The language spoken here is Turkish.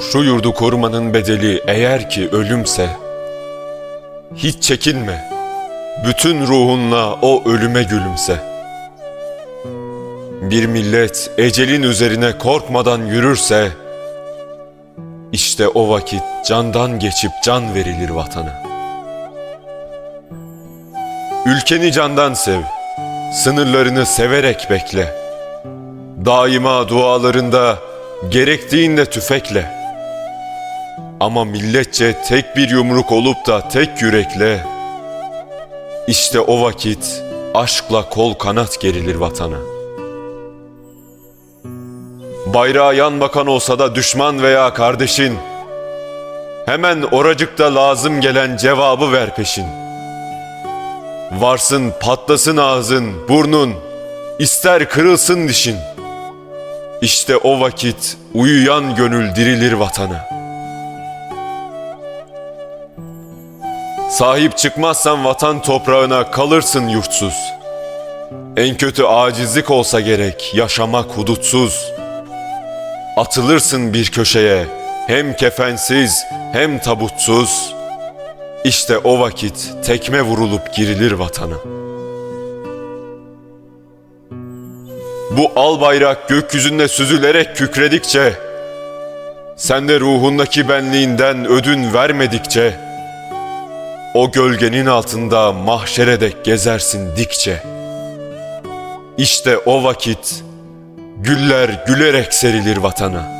Şu yurdu korumanın bedeli eğer ki ölümse, hiç çekinme, bütün ruhunla o ölüme gülümse. Bir millet ecelin üzerine korkmadan yürürse, işte o vakit candan geçip can verilir vatana. Ülkeni candan sev, sınırlarını severek bekle. Daima dualarında gerektiğinde tüfekle. Ama milletçe tek bir yumruk olup da tek yürekle, işte o vakit aşkla kol kanat gerilir vatana. Bayrağa yan bakan olsa da düşman veya kardeşin, hemen oracıkta lazım gelen cevabı ver peşin. Varsın patlasın ağzın, burnun, ister kırılsın dişin. İşte o vakit uyuyan gönül dirilir vatana. Sahip çıkmazsan vatan toprağına kalırsın yurtsuz. En kötü acizlik olsa gerek yaşamak hudutsuz. Atılırsın bir köşeye hem kefensiz hem tabutsuz. İşte o vakit tekme vurulup girilir vatana. Bu al bayrak gökyüzünde süzülerek kükredikçe, sen de ruhundaki benliğinden ödün vermedikçe, o gölgenin altında mahşere dek gezersin dikçe. İşte o vakit güller gülerek serilir vatana.''